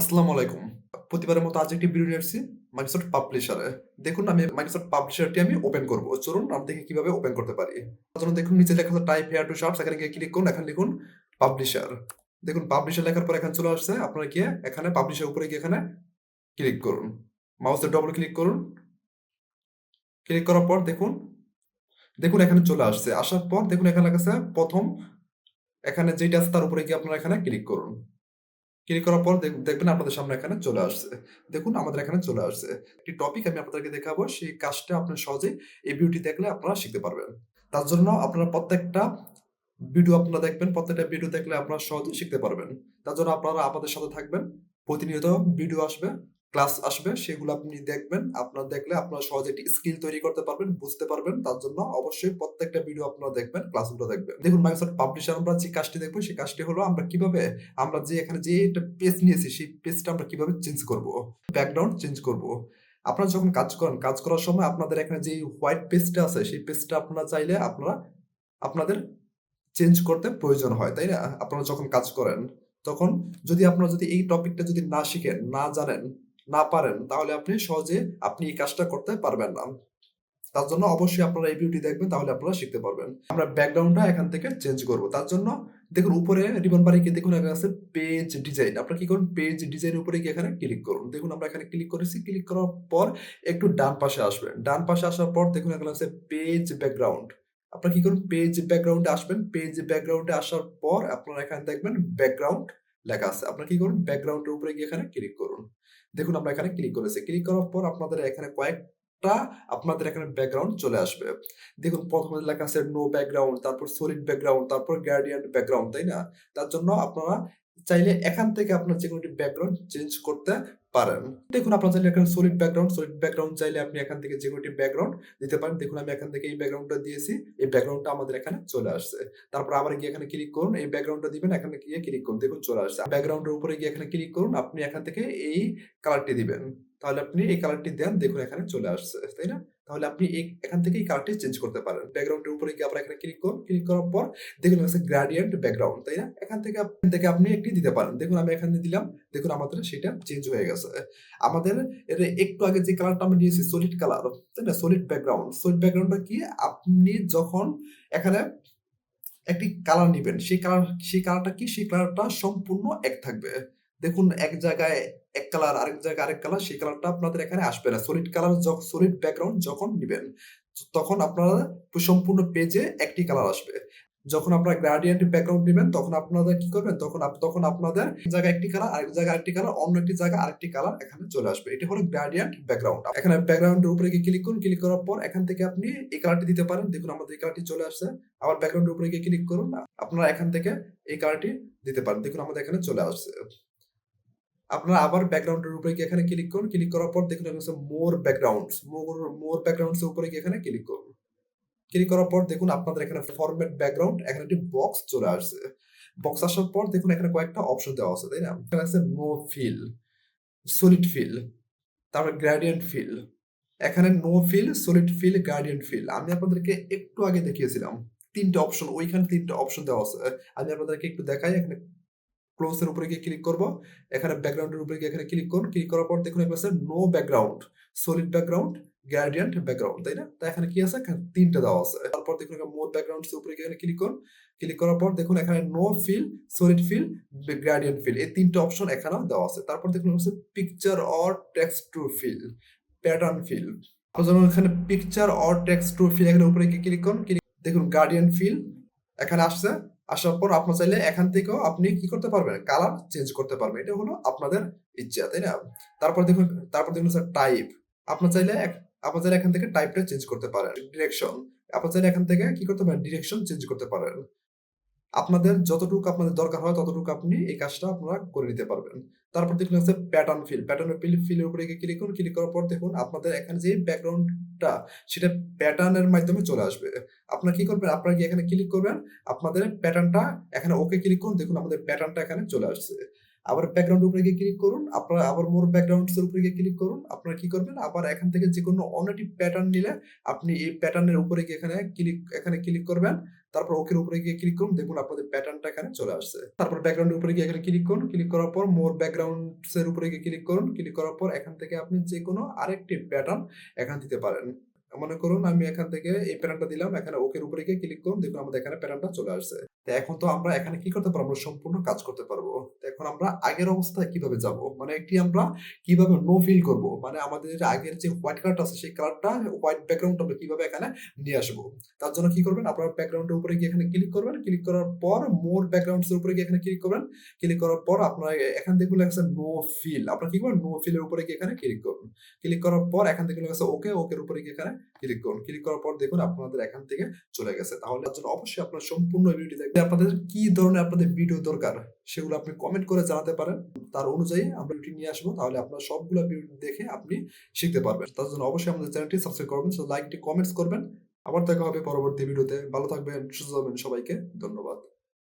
আসসালামু আলাইকুম। প্রতিবারের মতো আজ একটি ভিডিও নিয়ে আসছি মাইক্রোসফট পাবলিশারে। দেখুন আমি মাইক্রোসফট পাবলিশারটি আমি ওপেন করব। চলুন আমরা দেখি কীভাবে ওপেন করতে পারি। তার দেখুন নিচে লেখা আছে টাইপ হেয়ার টু শর্টস এখানে গিয়ে ক্লিক করুন। এখানে লিখুন পাবলিশার। দেখুন পাবলিশার লেখার পর এখানে চলে আসছে। আপনারা গিয়ে এখানে পাবলিশার উপরে গিয়ে এখানে ক্লিক করুন। মাউসে ডবল ক্লিক করুন। ক্লিক করার পর দেখুন, দেখুন এখানে চলে আসছে। আসার পর দেখুন এখানে লেখা আছে ১ম এখানে যেটা আছে তার উপরে গিয়ে আপনারা এখানে ক্লিক করুন। ক্লিক করার পর দেখবেন আপনাদের সামনে এখানে চলে আসছে। দেখুন আমাদের এখানে চলে আসছে। একটি টপিক আমি আপনাদেরকে দেখাবো। সেই কাজটা আপনার সহজে এই ভিডিওটি দেখলে আপনারা শিখতে পারবেন। তার জন্য আপনারা প্রত্যেকটা ভিডিও আপনারা দেখবেন। প্রত্যেকটা ভিডিও দেখলে আপনারা সহজে শিখতে পারবেন। তার জন্য আপনারা আমাদের সাথে থাকবেন। প্রতিনিয়ত ভিডিও আসবে, ক্লাস আসবে সেগুলো আপনি দেখবেন। আপনার দেখলে আপনার সহজে একটি স্কিল তৈরি করতে পারবেন, বুঝতে পারবেন। তার জন্য অবশ্যই প্রত্যেকটা ভিডিও আপনারা দেখবেন, ক্লাসগুলো দেখবেন। দেখুন মাইক্রোসফট পাবলিশার আমরা যে কাজটি দেখব সেই কাজটি হলো আমরা কীভাবে আমরা যে এখানে যে একটা পেজ নিয়েছি সেই পেজটা আমরা কীভাবে চেঞ্জ করব। ব্যাকগ্রাউন্ড চেঞ্জ করব। আপনারা যখন কাজ করেন, কাজ করার সময় আপনাদের এখানে যে হোয়াইট পেজটা আছে সেই পেজটা আপনারা চাইলে আপনারা আপনাদের চেঞ্জ করতে প্রয়োজন হয়, তাই না? আপনারা যখন কাজ করেন তখন যদি আপনারা যদি এই টপিকটা যদি না শিখেন, না জানেন, না পারেন, তাহলে আপনি সহজে আপনি এই কাজটা করতে পারবেন না। তার জন্য অবশ্যই আপনারা এই ভিডিওটি দেখবেন, তাহলে আপনারা শিখতে পারবেন। আমরা ব্যাকগ্রাউন্ডটা এখান থেকে চেঞ্জ করব। তার জন্য দেখুন, উপরে রিবন বারে গিয়ে দেখুন, এখানে আছে পেজ ডিজাইন। আপনারা কি করুন পেজ ডিজাইন উপরে গিয়ে এখানে ক্লিক করুন। দেখুন, আমরা এখানে ক্লিক করেছি। ক্লিক করার পর একটু ডান পাশে আসবেন। ডান পাশে আসার পর দেখুন, এখানে আছে পেজ ব্যাকগ্রাউন্ড। আপনারা কি করুন পেজ ব্যাকগ্রাউন্ডে আসবেন। পেজ ব্যাকগ্রাউন্ডে আসার পর আপনারা এখানে দেখবেন ব্যাকগ্রাউন্ড লেখা আছে। আপনার কি করুন ব্যাকগ্রাউন্ডের উপরে গিয়ে এখানে ক্লিক করুন। দেখুন আমরা এখানে ক্লিক করেছি। ক্লিক করার পর আপনাদের এখানে কয়েকটা আপনাদের এখানে ব্যাকগ্রাউন্ড চলে আসবে। দেখুন প্রথমে লেখা আছে নো ব্যাকগ্রাউন্ড, তারপর সলিড ব্যাকগ্রাউন্ড, তারপর গার্ডিয়ান ব্যাকগ্রাউন্ড, তাই না? তার জন্য আপনারা চাইলে এখান থেকে আপনার যে কোনো ব্যাকগ্রাউন্ড চেঞ্জ করতে পারেন। দেখুন আপনার চাইলে এখানে সলিড ব্যাকগ্রাউন্ড, সলিড ব্যাকগ্রাউন্ড চাইলে আপনি এখান থেকে যেকোনো কোনটি ব্যাকগ্রাউন্ড দিতে পারেন। দেখুন আমি এখান থেকে এই ব্যাকগ্রাউন্ডটা দিয়েছি। এই ব্যাকগ্রাউন্ডটা আমাদের এখানে চলে আসছে। তারপর আবার গিয়ে এখানে ক্লিক করুন। এই ব্যাকগ্রাউন্ডটা দিবেন। এখানে গিয়ে ক্লিক করুন। দেখুন চলে আসছে। ব্যাকগ্রাউন্ডের উপরে গিয়ে এখানে ক্লিক করুন। আপনি এখান থেকে এই কালারটি দিবেন। তাহলে আপনি এই কালারটি দেন। দেখুন এখানে চলে আসছে। তাই না? তাহলে আপনি এখান থেকে এই কালারটি চেঞ্জ করতে পারেন। ব্যাকগ্রাউন্ডের উপরে গিয়ে আবার এখানে ক্লিক করুন। ক্লিক করার পর দেখুন আছে গ্রেডিয়েন্ট ব্যাকগ্রাউন্ড, তাই না? এখান থেকে থেকে আপনি একটি দিতে পারেন। দেখুন আমি এখানে দিলাম। দেখুন আমাদের সেটা চেঞ্জ হয়ে গেছে। আমাদের এর একটু আগে যে কালারটা আমরা নিয়েছি সলিড কালার, তাই না? Solid background. সলিড ব্যাকগ্রাউন্ডটা কি? আপনি যখন এখানে একটি কালার নিবেন, সেই কালার সেই কালারটা কি? সেই কালারটা সম্পূর্ণ এক থাকবে। দেখুন এক জায়গায় এক কালার, আরেক জায়গায় আরেক কালার সেই কালারটা আপনাদের এখানে আসবে না। সলিড কালার যখন সলিড ব্যাকগ্রাউন্ড যখন নিবেন, তখন আপনারা সম্পূর্ণ পেজে একটি কালার আসবে। যখন আপনারা গ্রেডিয়েন্ট ব্যাকগ্রাউন্ড নেবেন তখন আপনারা কি করবেন? তখন তখন আপনাদের জায়গায় একটি কালার, আরেক জায়গায় আরেকটি কালার, অন্য একটি জায়গায় আরেকটি কালার এখানে চলে আসবে। এটি হলো গ্রেডিয়েন্ট ব্যাকগ্রাউন্ড। এখানে ব্যাকগ্রাউন্ডের উপরে গিয়ে ক্লিক করুন। ক্লিক করার পর এখান থেকে আপনি এই কালারটি দিতে পারেন। দেখুন আমাদের এই কালারটি চলে আসছে। আবার ব্যাকগ্রাউন্ডের উপরে গিয়ে ক্লিক করুন। আপনারা এখান থেকে এই কালারটি দিতে পারেন। দেখুন আমাদের এখানে চলে আসছে। আপনারা আবার ব্যাকগ্রাউন্ডের উপরে গিয়ে এখানে ক্লিক করুন। ক্লিক করার পর দেখুন এখানে মোর ব্যাকগ্রাউন্ডস। মোর মোর ব্যাকগ্রাউন্ডস উপরে গিয়ে এখানে ক্লিক করুন। ক্লিক করার পর দেখুন আপনাদের এখানে ফরমেট ব্যাকগ্রাউন্ড এখানে একটি বক্স চলে আসছে। বক্স আসার পর দেখুন এখানে কয়েকটা অপশন দেওয়া আছে, তাই না? এখানে আছে নো ফিল, সলিড ফিল, তারপর গ্রেডিয়েন্ট ফিল। এখানে no fill, solid fill, gradient fill. আমি আপনাদেরকে একটু আগে দেখিয়েছিলাম। ৩ টা অপশন ওইখানে ৩ টা অপশন দেওয়া আছে। আমি আপনাদেরকে একটু দেখাই এখানে ক্লোজ এর উপরে গিয়ে ক্লিক করব। এখানে ব্যাকগ্রাউন্ডের উপরে গিয়ে এখানে ক্লিক করুন। ক্লিক করার পর দেখুন এখানে আছে no background, solid background, gradient background, তাই না? তো এখানে কি আছে? এখানে ৩ টা দেওয়া আছে। তারপর দেখুন এখানে মোর ব্যাকগ্রাউন্ড উপরে গিয়ে ক্লিক করুন। ক্লিক করার পর দেখুন এখানে no fill, solid fill, gradient fill এই ৩ টা অপশন এখানেও দেওয়া আছে। তারপর দেখুন হচ্ছে picture or texture fill, pattern fill. জন্য এখানে picture or texture fill এখানে উপরে গিয়ে ক্লিক করুন। দেখুন গার্ডিয়ান ফিল এখানে আসছে। আসার পর আপনার চাইলে এখান থেকেও আপনি কি করতে পারবেন? কালার চেঞ্জ করতে পারবেন। এটা হলো আপনাদের ইচ্ছা, তাই না? তারপর দেখুন তারপর দেখুন স্যার টাইপ। আপনার চাইলে আপনার চাইলে এখান থেকে টাইপটা চেঞ্জ করতে পারেন। ডিরেকশন আপনার চাইলে এখান থেকে কি করতে পারেন? ডিরেকশন চেঞ্জ করতে পারেন। আপনাদের যতটুকু আপনাদের দরকার হয়, ততটুকু আপনি এই কাজটা আপনারা করে নিতে পারবেন। তারপর দেখুন আছে প্যাটার্ন ফিল। প্যাটার্ন ফিল ফিলের উপরে ক্লিক করুন। ক্লিক করার পর দেখুন আপনাদের এখানে যে ব্যাকগ্রাউন্ডটা সেটা প্যাটার্নের মাধ্যমে চলে আসবে। আপনারা কি করবেন? আপনারা গিয়ে এখানে ক্লিক করবেন। আপনাদের প্যাটার্নটা এখানে ওকে ক্লিক করুন। দেখুন আমাদের প্যাটার্নটা এখানে চলে আসছে। আবার ব্যাকগ্রাউন্ড উপরে গিয়ে ক্লিক করুন। আপনারা আবার মোর ব্যাকগ্রাউন্ডস এর উপরে গিয়ে ক্লিক করুন। আপনারা কি করবেন? আবার এখান থেকে যেকোনো অন্য একটি প্যাটার্ন নিলে আপনি এই প্যাটার্নের উপরে গিয়ে এখানে ক্লিক এখানে ক্লিক করবেন। তারপর ওকের উপরে গিয়ে ক্লিক করুন, দেখুন আপনাদের প্যাটার্নটা এখানে চলে আসছে। তারপর ব্যাকগ্রাউন্ড উপরে গিয়ে এখানে ক্লিক করুন ক্লিক করার পর মোর ব্যাকগ্রাউন্ড এর উপরে গিয়ে ক্লিক করুন ক্লিক করার পর এখান থেকে আপনি যে কোনো আরেকটি প্যাটার্ন এখানে দিতে পারেন। মনে করুন আমি এখান থেকে এই প্যাটার্নটা দিলাম, এখানে ওকের উপরে গিয়ে ক্লিক করুন, দেখুন আমাদের এখানে প্যাটার্নটা চলে আসছে। তো এখন তো আমরা এখানে কি করতে পারব? সম্পূর্ণ কাজ করতে পারব। এখন আমরা আগের অবস্থায় কীভাবে যাব? মানে একটি আমরা কীভাবে নো ফিল করব? মানে আমাদের আগের যে হোয়াইট কালারটা আছে, সেই কালারটা হোয়াইট ব্যাকগ্রাউন্ড আমরা কীভাবে এখানে নিয়ে আসব? তার জন্য কি করবেন? আপনার ব্যাকগ্রাউন্ডের উপরে গিয়ে এখানে ক্লিক করবেন। ক্লিক করার পর মোর ব্যাকগ্রাউন্ডস এর উপরে গিয়ে এখানে ক্লিক করবেন। ক্লিক করার পর আপনার এখান থেকে লেখা নো ফিল আপনার কি করবেন? নো ফিলের উপরে গিয়ে এখানে ক্লিক করুন। ক্লিক করার পর এখান থেকে লেখা ওকে ওকের উপরে গিয়ে এখানে ক্লিক করুন। ক্লিক করার পর দেখুন আপনাদের এখান থেকে চলে গেছে। তাহলে জন্য অবশ্যই আপনার সম্পূর্ণ ভিডিও দেখবেন আপনাদের কি ধরনের আপনাদের ভিডিও দরকার, সেগুলো আপনি কমেন্ট করে জানাতে পারেন। তার অনুযায়ী আমরা ভিডিও নিয়ে আসব, তাহলে আপনার সবগুলো ভিডিও দেখে আপনি শিখতে পারবেন। তার জন্য অবশ্যই আমাদের চ্যানেলটি সাবস্ক্রাইব করবেন লাইকটি কমেন্টস করবেন। আবার দেখা হবে পরবর্তী ভিডিওতে ভালো থাকবেন, সুস্থ থাকবেন সবাইকে। ধন্যবাদ।